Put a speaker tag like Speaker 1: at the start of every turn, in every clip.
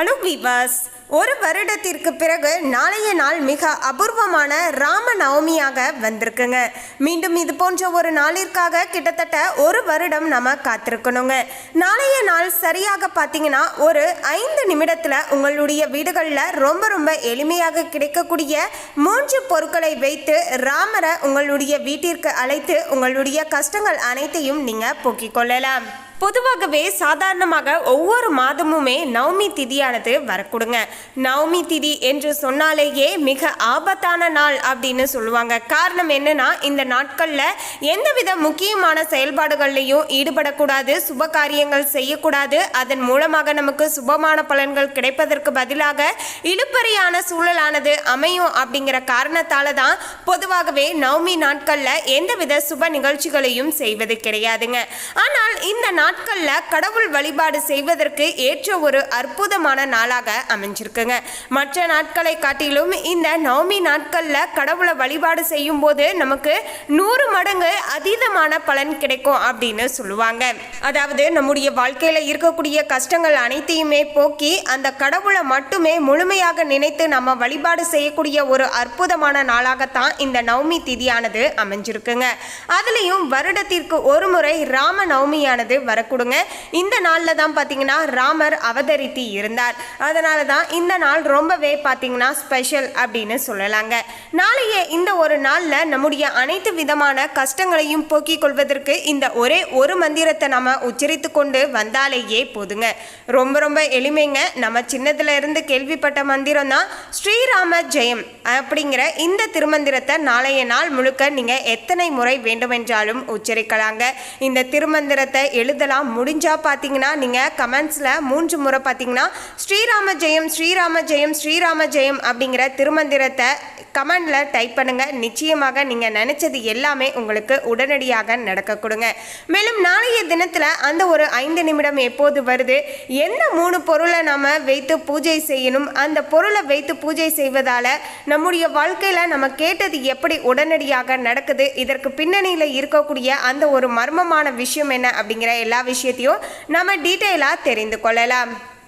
Speaker 1: அனு விவாஸ் ஒரு வருடத்திற்கு பிறகு நாளைய நாள் மிக அபூர்வமான ராம நவமியாக வந்திருக்குங்க. மீண்டும் இது போன்ற ஒரு நாளிற்காக கிட்டத்தட்ட ஒரு வருடம் நம்ம காத்திருக்கணுங்க. நாளைய நாள் சரியாக பார்த்தீங்கன்னா ஒரு ஐந்து நிமிடத்தில் உங்களுடைய வீடுகளில் ரொம்ப ரொம்ப எளிமையாக கிடைக்கக்கூடிய மூன்று பொருட்களை வைத்து ராமரை உங்களுடைய வீட்டிற்கு அழைத்து உங்களுடைய கஷ்டங்கள் அனைத்தையும் நீங்கள் போக்கிக் கொள்ளலாம். பொதுவாகவே சாதாரணமாக ஒவ்வொரு மாதமுமே நவமி திதியானது வரக்கூடுங்க. நவமி திதி என்று சொன்னாலேயே மிக ஆபத்தான நாள் அப்படின்னு சொல்லுவாங்க. காரணம் என்னன்னா இந்த நாட்களில் எந்தவித முக்கியமான செயல்பாடுகள்லையும் ஈடுபடக்கூடாது சுப காரியங்கள் செய்யக்கூடாது. அதன் மூலமாக நமக்கு சுபமான பலன்கள் கிடைப்பதற்கு பதிலாக இழுப்பறியான சூழலானது அமையும் அப்படிங்கிற காரணத்தால தான் பொதுவாகவே நவமி நாட்களில் எந்தவித சுப நிகழ்ச்சிகளையும் செய்வது கிடையாதுங்க. ஆனால் இந்த நாட்களில் கடவுள் வழிபாடு செய்வதற்கு ஏற்ற ஒரு அற்புதமான நாளாக அமைஞ்சிருக்குங்க. மற்ற நாட்களை காட்டிலும் இந்த நவமி நாட்களில் கடவுளை வழிபாடு செய்யும் போது நமக்கு நூறு மடங்கு அதீதமான பலன் கிடைக்கும் அப்படின்னு சொல்லுவாங்க. அதாவது நம்முடைய வாழ்க்கையில் இருக்கக்கூடிய கஷ்டங்கள் அனைத்தையுமே போக்கி அந்த கடவுளை மட்டுமே முழுமையாக நினைத்து நம்ம வழிபாடு செய்யக்கூடிய ஒரு அற்புதமான நாளாகத்தான் இந்த நவமி திதியானது அமைஞ்சிருக்குங்க. அதுலேயும் வருடத்திற்கு ஒரு முறை ராம நவமியானது வரக்கூடுங்க. இந்த நாளில் தான் பார்த்தீங்கன்னா ராமர் அவதரித்து இருந்தார். அதனால தான் இந்த நாள் ரொம்பவே பார்த்தீங்கன்னா ஸ்பெஷல் அப்படின்னு சொல்லலாங்க. நாளைய இந்த ஒரு நாளில் நம்முடைய அனைத்து விதமான கஷ்டங்களையும் போக்கிக் கொள்வதற்கு இந்த ஒரே ஒரு மந்திரத்தை நம்ம உச்சரித்து கொண்டு வந்தாலேயே போதுங்க. ரொம்ப ரொம்ப எளிமைங்க. நம்ம சின்னதுல இருந்து கேள்விப்பட்ட மந்திரம் தான் ஸ்ரீராம ஜெயம் அப்படிங்கிற இந்த திருமந்திரத்தை நாளைய நாள் முழுக்க நீங்கள் எத்தனை முறை வேண்டுமென்றாலும் உச்சரிக்கலாங்க. இந்த திருமந்திரத்தை எழுதலாம். முடிஞ்சால் பார்த்தீங்கன்னா நீங்கள் கமெண்ட்ஸில் மூன்று முறை பார்த்தீங்கன்னா ஸ்ரீராம ஜெயம் ஸ்ரீராம ஜெயம் ஸ்ரீராம ஜெயம் அப்படிங்கிற திருமந்திரத்தை கமெண்டில் டைப் பண்ணுங்கள் நிச்சயமாக நீங்கள் நினச்சது எல்லாமே உங்களுக்கு உடனடியாக நடக்க கொடுங்க. மேலும் நாளைய தினத்தில் அந்த ஒரு ஐந்து நிமிடம் எப்போது வருது? எந்த மூணு பொருளை நாம் வைத்து பூஜை செய்யணும்? அந்த பொருளை வைத்து பூஜை செய்வதால் நம்முடைய வாழ்க்கையில் நம்ம கேட்டது எப்படி உடனடியாக நடக்குது? இதற்கு பின்னணியில் இருக்கக்கூடிய அந்த ஒரு மர்மமான விஷயம் என்ன அப்படிங்கிற எல்லா விஷயத்தையும் நம்ம டீட்டெயிலாக தெரிந்து கொள்ளலாம்.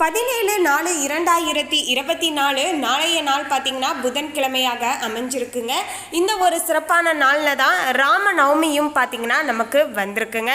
Speaker 1: பதினேழு நாலு இரண்டாயிரத்தி இருபத்தி நாலு நாளைய நாள் பார்த்தீங்கன்னா புதன்கிழமையாக அமைஞ்சிருக்குங்க. இந்த ஒரு சிறப்பான நாளில் தான் ராம நவமியும் பார்த்தீங்கன்னா நமக்கு வந்திருக்குங்க.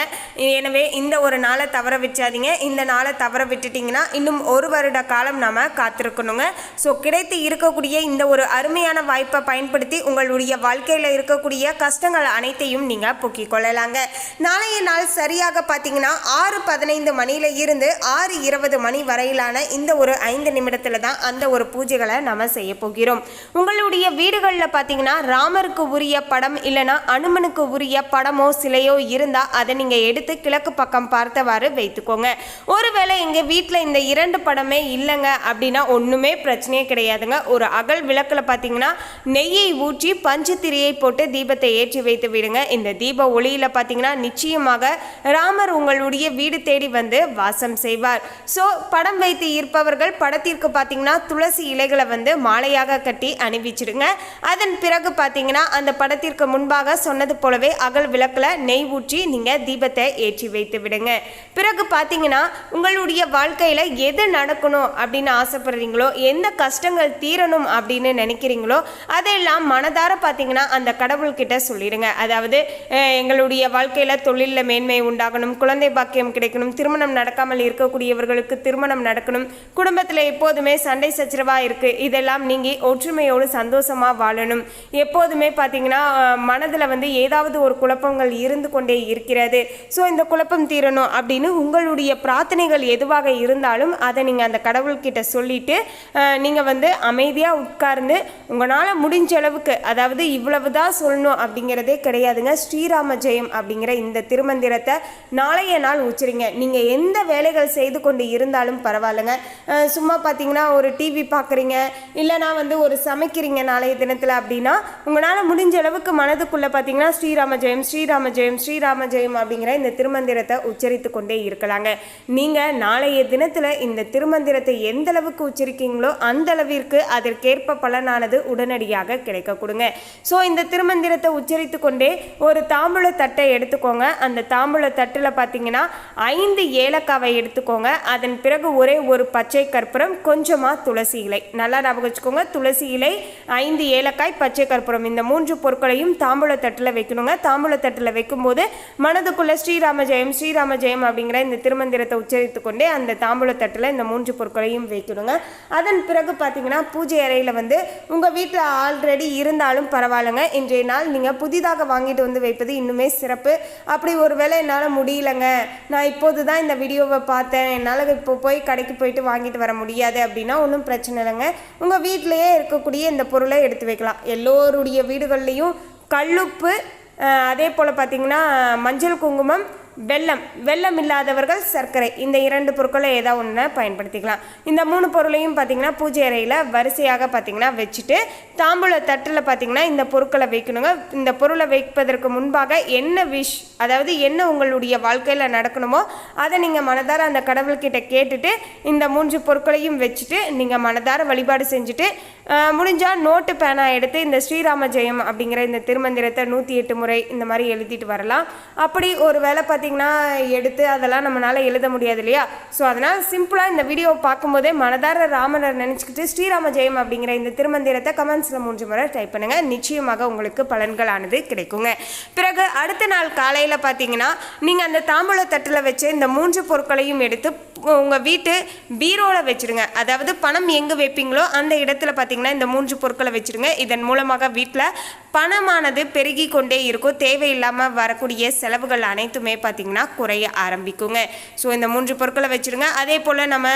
Speaker 1: எனவே இந்த ஒரு நாளை தவற வச்சாதீங்க இந்த நாளை தவற விட்டுட்டிங்கன்னா இன்னும் ஒரு வருட காலம் நாம் காத்திருக்கணுங்க. ஸோ கிடைத்து இருக்கக்கூடிய இந்த ஒரு அருமையான வாய்ப்பை பயன்படுத்தி உங்களுடைய வாழ்க்கையில் இருக்கக்கூடிய கஷ்டங்கள் அனைத்தையும் நீங்கள் போக்கிக் கொள்ளலாங்க. நாளைய நாள் சரியாக பார்த்தீங்கன்னா ஆறு பதினைந்து மணியில இருந்து ஆறு இருபது மணி வரையிலான இந்த ஒரு ஐந்து நிமிடத்தில் தான் அந்த ஒரு பூஜைகளை நம்ம செய்ய போகிறோம். உங்களுடைய வீடுகளில் பார்த்தீங்கன்னா ராமருக்கு உரிய படம் இல்லைன்னா அனுமனுக்கு உரிய படமோ சிலையோ இருந்தால் அதை நீங்கள் எடுத்து கிழக்கு பக்கம் பார்த்தவாறு வைத்துக்கோங்க. ஒருவேளை எங்கள் வீட்டில் இந்த இரண்டு படமே இல்லைங்க அப்படின்னா ஒன்றுமே பிரச்சனையே கிடையாதுங்க. ஒரு அகல் விளக்கில் பார்த்தீங்கன்னா நெய்யை ஊற்றி பஞ்சத்திரியை போட்டு தீபத்தை ஏற்றி வைத்து விடுங்க. இந்த தீப ஒளியில் பார்த்தீங்கன்னா நிச்சயமாக ராமர் உங்களுடைய வீடு தேடி வந்து வாசம் செய்வார். ஸோ படம் வைத்து இருப்பவர்கள் படத்திற்கு பார்த்தீங்கன்னா துளசி இலைகளை வந்து மாலையாக கட்டி அணிவிச்சிடுங்க அதன் பிறகு பார்த்தீங்கன்னா அந்த படத்திற்கு முன்பாக சொன்னது போலவே அகல் விளக்கில் நெய் ஊற்றி நீங்கள் தீபத்தை ஏற்றி வைத்து விடுங்க. பிறகு பார்த்தீங்கன்னா உங்களுடைய வாழ்க்கையில் எது நடக்கணும் அப்படின்னு ஆசைப்படுறீங்களோ எந்த கஷ்டங்கள் தீரணும் அப்படின்னு நினைக்கிறீங்களோ அதெல்லாம் மனதார பார்த்தீங்கன்னா அந்த கடவுள்கிட்ட சொல்லிடுங்க. அதாவது எங்களுடைய வாழ்க்கையில் தொழிலில் மேன்மை உண்டாகணும் குழந்தை பாக்கியம் கிடைக்கணும் திருமணம் நடக்காமல் இருக்கக்கூடியவர்களுக்கு திருமணம் நடக்கணும். குடும்பத்தில் எப்போதுமே சண்டை சச்சரவாக இருக்குது இதெல்லாம் நீங்கி ஒற்றுமையோடு சந்தோஷமாக வாழணும். எப்போதுமே பார்த்தீங்கன்னா மனதில் வந்து ஏதாவது ஒரு குழப்பங்கள் இருந்து கொண்டே இருக்கிறது. ஸோ இந்த குழப்பம் தீரணும் அப்படின்னு உங்களுடைய பிரார்த்தனைகள் எதுவாக இருந்தாலும் அதை நீங்கள் அந்த கடவுள்கிட்ட சொல்லிட்டு நீங்கள் வந்து அமைதியாக உட்கார்ந்து உங்களால் முடிஞ்ச அளவுக்கு அதாவது இவ்வளவு தான் சொல்லணும் அப்படிங்கிறதே கிடையாதுங்க. ஸ்ரீராம ஜெயம் அப்படிங்கிற இந்த திருமந்திரத்தை நாளைய நாள் உச்சரிங்க. நீங்கள் எந்த வேலைகள் செய்து கொண்டு இருந்தாலும் பரவாயில்ல. பரவாயில்லைங்க. சும்மா பார்த்தீங்கன்னா ஒரு டிவி பார்க்குறீங்க இல்லைனா வந்து ஒரு சமைக்கிறீங்க நாளைய தினத்தில் அப்படின்னா உங்களால் முடிஞ்ச அளவுக்கு மனதுக்குள்ளே பார்த்தீங்கன்னா ஸ்ரீராம ஜெயம் ஸ்ரீராம ஜெயம் ஸ்ரீராம ஜெயம் அப்படிங்கிற இந்த திருமந்திரத்தை உச்சரித்து கொண்டே இருக்கலாங்க. நீங்கள் நாளைய தினத்தில் இந்த திருமந்திரத்தை எந்த அளவுக்கு உச்சரிக்கீங்களோ அந்த அளவிற்கு அதற்கேற்ப பலனானது உடனடியாக கிடைக்க கொடுங்க. ஸோ இந்த திருமந்திரத்தை உச்சரித்து கொண்டே ஒரு தாம்பூல தட்டை எடுத்துக்கோங்க. அந்த தாம்பூல தட்டில் பார்த்தீங்கன்னா ஐந்து ஏலக்காவை எடுத்துக்கோங்க. அதன் பிறகு ஒரு ஒரு பச்சை கற்பூரம் கொஞ்சமாக துளசி இலை. நல்லா ஞாபகம் வச்சுக்கோங்க துளசி இலை ஐந்து ஏலக்காய் பச்சை கற்பூரம். இந்த மூன்று பொருட்களையும் தாம்பூல தட்டில் வைக்கணுங்க. தாம்பூலத்தட்டில் வைக்கும்போது மனதுக்குள்ளே ஸ்ரீராம ஜெயம் ஸ்ரீராம ஜெயம் அப்படிங்கிற இந்த திருமந்திரத்தை உச்சரித்து கொண்டே அந்த தாம்பூலத்தட்டில் இந்த மூன்று பொருட்களையும் வைக்கணுங்க. அதன் பிறகு பார்த்தீங்கன்னா பூஜை அறையில் வந்து உங்கள் வீட்டில் ஆல்ரெடி இருந்தாலும் பரவாயில்லைங்க. இன்றைய நாள் நீங்கள் புதிதாக வாங்கிட்டு வந்து வைப்பது இன்னுமே சிறப்பு. அப்படி ஒரு வேளை என்னால் முடியலங்க. நான் இப்போது தான் இந்த வீடியோவை பார்த்தேன். என்னால் இப்போ போய் கடைக்கு போயிட்டு வாங்கிட்டு வர முடியாது அப்படின்னா ஒன்றும் பிரச்சனை இல்லைங்க. உங்கள் வீட்டிலையே இருக்கக்கூடிய இந்த பொருளை எடுத்து வைக்கலாம். எல்லோருடைய வீடுகள்லேயும் கல்லுப்பு அதே போல் பார்த்தீங்கன்னா மஞ்சள் குங்குமம் வெல்லம் வெல்லம் இல்லாதவர்கள் சர்க்கரை. இந்த இரண்டு பொருட்களை ஏதாவது ஒன்று பயன்படுத்திக்கலாம். இந்த மூணு பொருளையும் பார்த்தீங்கன்னா பூஜை அறையில் வரிசையாக பார்த்தீங்கன்னா வச்சுட்டு தாம்பூல தட்டில் பார்த்தீங்கன்னா இந்த பொருட்களை வைக்கணுங்க. இந்த பொருளை வைப்பதற்கு முன்பாக என்ன விஷ் அதாவது என்ன உங்களுடைய வாழ்க்கையில் நடக்கணுமோ அதை நீங்கள் மனதார அந்த கடவுள்கிட்ட கேட்டுட்டு இந்த மூன்று பொருட்களையும் வச்சுட்டு நீங்கள் மனதார வழிபாடு செஞ்சுட்டு முடிஞ்சால் நோட்டு பேனா எடுத்து இந்த ஸ்ரீராம ஜெயம் அப்படிங்கிற இந்த திருமந்திரத்தை நூற்றி எட்டு முறை இந்த மாதிரி எழுதிட்டு வரலாம். அப்படி ஒரு வேளை பார்த்தீங்கன்னா எடுத்து அதெல்லாம் நம்மளால் எழுத முடியாது இல்லையா? ஸோ அதனால் சிம்பிளாக இந்த வீடியோவை பார்க்கும்போதே மனதார ராமனர் நினச்சிக்கிட்டு ஸ்ரீராம ஜெயம் அப்படிங்கிற இந்த திருமந்திரத்தை கமெண்ட்ஸில் மூன்று முறை டைப் பண்ணுங்கள் நிச்சயமாக உங்களுக்கு பலன்களானது கிடைக்குங்க. பிறகு அடுத்த நாள் காலையில் பார்த்தீங்கன்னா நீங்கள் அந்த தாம்பூல தட்டில் வச்சு இந்த மூன்று பொருட்களையும் எடுத்து உங்கள் வீட்டு பீரோவில் வச்சுருங்க. அதாவது பணம் எங்கே வைப்பீங்களோ அந்த இடத்துல பார்த்தீங்கன்னா இந்த மூன்று பொருட்களை வச்சுருங்க. இதன் மூலமாக வீட்டில் பணமானது பெருகி கொண்டே இருக்கும். தேவையில்லாமல் வரக்கூடிய செலவுகள் அனைத்துமே பார்த்தீங்கன்னா குறைய ஆரம்பிக்குங்க. ஸோ இந்த மூன்று பொருட்களை வச்சுருங்க. அதே போல் நம்ம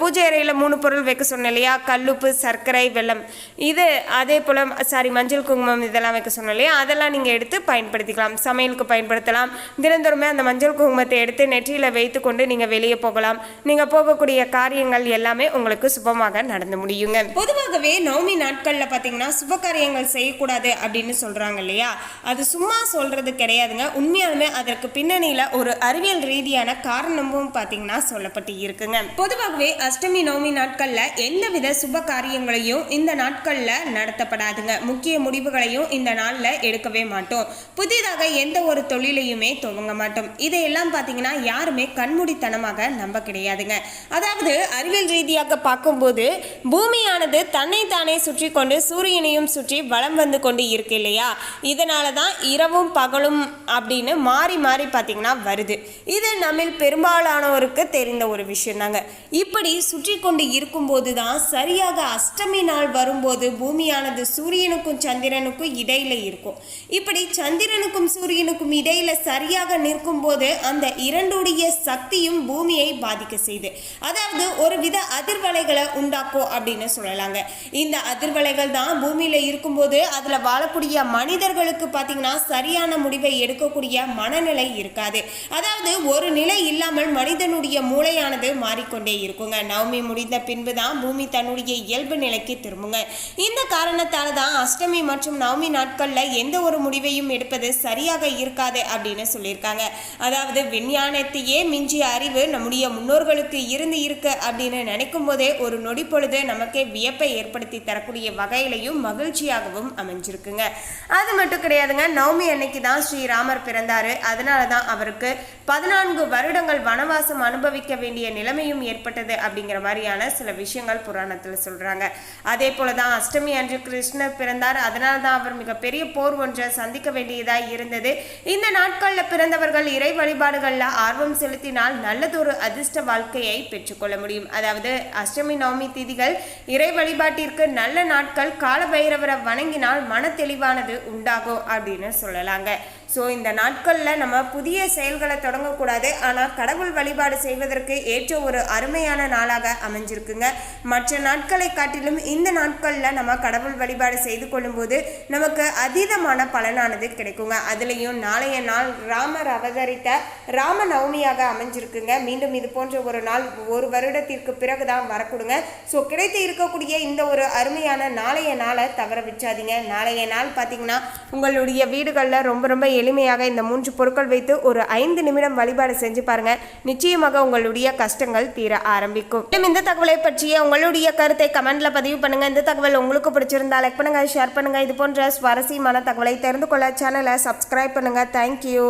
Speaker 1: பூஜை அறையில் மூணு பொருள் வைக்க சொன்னோம் இல்லையா? கல்லுப்பு சர்க்கரை வெல்லம். இது அதே போல் சாரி மஞ்சள் குங்குமம் இதெல்லாம் வைக்க சொன்னோம் இல்லையா? அதெல்லாம் நீங்கள் எடுத்து பயன்படுத்திக்கலாம். சமையலுக்கு பயன்படுத்தலாம். தினந்தோறுமே அந்த மஞ்சள் குங்குமத்தை எடுத்து நெற்றியில் வைத்துக்கொண்டு நீங்கள் வெளியே போகலாம். நீங்கள் போகக்கூடிய காரியங்கள் எல்லாமே உங்களுக்கு சுபமாக நடந்து முடியுங்க. பொதுவாகவே நவமி நாட்களில் பார்த்தீங்கன்னா சுப காரியங்கள் செய்யக்கூடாது அப்படின்னு சொல்கிறாங்க இல்லையா? அது சும்மா சொல்கிறது கிடையாதுங்க. உண்மையாலுமே அதற்கு பின்னணியில் ஒரு அறிவியல் ரீதியான காரணமும் பார்த்தீங்கன்னா சொல்லப்பட்டு இருக்குங்க. பொதுவாகவே அஷ்டமி நவமி நாட்களில் எந்தவித சுப காரியங்களையும் இந்த நாட்களில் நடத்தப்படாதுங்க. முக்கிய முடிவுகளையும் இந்த நாளில் எடுக்கவே மாட்டோம். புதிதாக எந்த ஒரு தொழிலையுமே துவங்க மாட்டோம். இதையெல்லாம் பார்த்தீங்கன்னா யாருமே கண்மூடித்தனமாக நம்ப கிடையாதுங்க. அதாவது அறிவியல் ரீதியாக பார்க்கும்போது பூமியானது தன்னைத்தானே சுற்றி கொண்டு சூரியனையும் சுற்றி வளம் வந்து கொண்டு இருக்கு இல்லையா? இதனால தான் இரவும் பகலும் அப்படின்னு மாறி மாறி பார்த்தீங்கன்னா வருது. இது நம்மில் பெரும்பாலானோருக்கு தெரிந்த ஒரு விஷயம் தாங்க இப்படி சுற்றி கொண்டு இருக்கும்போது தான் சரியாக அஷ்டமி நாள் வரும்போது பூமியானது சூரியனுக்கும் சந்திரனுக்கும் இடையில இருக்கும். இப்படி சந்திரனுக்கும் சூரியனுக்கும் இடையில சரியாக நிற்கும் போது அந்த இரண்டுடைய சக்தியும் பூமியை பாதிக்க செய்யுது அதாவது ஒரு வித அதிர்வலைகளை உண்டாக்கும் அப்படின்னு சொல்லலாங்க. இந்த அதிர்வலைகள் தான் பூமியில் இருக்கும்போது அதில் வாழக்கூடிய மனிதர்களுக்கு பார்த்தீங்கன்னா சரியான முடிவை எடுக்கக்கூடிய மனநிலை இருக்காது. அதாவது ஒரு நிலை இல்லாமல் மனிதனுடைய மூளையானது மாறிக்கொண்டே இருக்குங்க. நவமி முடிந்த பின்பு தான் பூமி தன்னுடைய இயல்பு நிலைக்கு திரும்புங்க. இந்த காரணத்தால் தான் அஷ்டமி மற்றும் நவமி நாட்களில் எந்த ஒரு முடிவையும் எடுப்பது சரியாக இருக்காது அப்படின்னு சொல்லியிருக்காங்க. அதாவது விஞ்ஞானத்தையே மிஞ்சிய அறிவு நம்முடைய முன்னோர்களுக்கு இருந்து இருக்கு அப்படின்னு நினைக்கும் போதே ஒரு நொடி பொழுது நமக்கே வியப்பை ஏற்படுத்தி தரக்கூடிய வகையிலையும் மகிழ்ச்சியாகவும் அமைஞ்சிருக்குங்க. அது மட்டும் கிடையாதுங்க நவமி அன்னைக்கு தான் ஸ்ரீராமர் பிறந்தாரு. அதனால தான் அவருக்கு பதினான்கு வருடங்கள் வனவாசம் அனுபவிக்க வேண்டிய நிலைமையும் ஏற்பட்டது அப்படிங்கிற மாதிரியான சில விஷயங்கள் புராணத்தில் சொல்றாங்க. அதே போல தான் அஷ்டமி அன்று கிருஷ்ணர் பிறந்தார். அதனால தான் அவர் மிகப்பெரிய போர் ஒன்றை சந்திக்க வேண்டியதாக இருந்தது. இந்த நாட்களில் பிறந்தவர்கள் இறை வழிபாடுகளில் ஆர்வம் செலுத்தினால் நல்லதொரு அதிர்ஷ்ட வாழ்க்கையை பெற்றுக்கொள்ள முடியும். அதாவது அஷ்டமி நவமி திதிகள் இறை வழிபாட்டிற்கு நல்ல நாட்கள் காலபைரவரை வணங்கினால் மன தெளிவானது உண்டாகும் அப்படின்னு சொல்லலாங்க. ஸோ இந்த நாட்களில் நம்ம புதிய செயல்களை தொடங்கக்கூடாது. ஆனால் கடவுள் வழிபாடு செய்வதற்கு ஏற்ற ஒரு அருமையான நாளாக அமைஞ்சிருக்குங்க. மற்ற நாட்களை காட்டிலும் இந்த நாட்களில் நம்ம கடவுள் வழிபாடு செய்து கொள்ளும்போது நமக்கு அதீதமான பலனானது கிடைக்குங்க. அதுலேயும் நாளைய நாள் ராமர் அவதரித்த ராம நவமியாக அமைஞ்சிருக்குங்க. மீண்டும் இது போன்ற ஒரு நாள் ஒரு வருடத்திற்கு பிறகு தான் வரக்கூடுங்க. ஸோ கிடைத்து இருக்கக்கூடிய இந்த ஒரு அருமையான நாளைய நாளை தவற விச்சாதீங்க நாளைய நாள் பார்த்தீங்கன்னா உங்களுடைய வீடுகளில் ரொம்ப ரொம்ப எளிமையாக இந்த மூன்று பொருட்கள் வைத்து ஒரு ஐந்து நிமிடம் வழிபாடு செஞ்சு பாருங்க. நிச்சயமாக உங்களுடைய கஷ்டங்கள் தீர ஆரம்பிக்கும். மேலும் இந்த தகவலை பற்றிய உங்களுடைய கருத்தை கமெண்ட்ல பதிவு பண்ணுங்க. இந்த தகவல் உங்களுக்கு பிடிச்சிருந்தா லைக் பண்ணுங்க ஷேர் பண்ணுங்க. இது போன்ற சுவாரஸ்யமான தகவலை தெரிந்து கொள்ள சேனலை சப்ஸ்கிரைப் பண்ணுங்க. தேங்க்யூ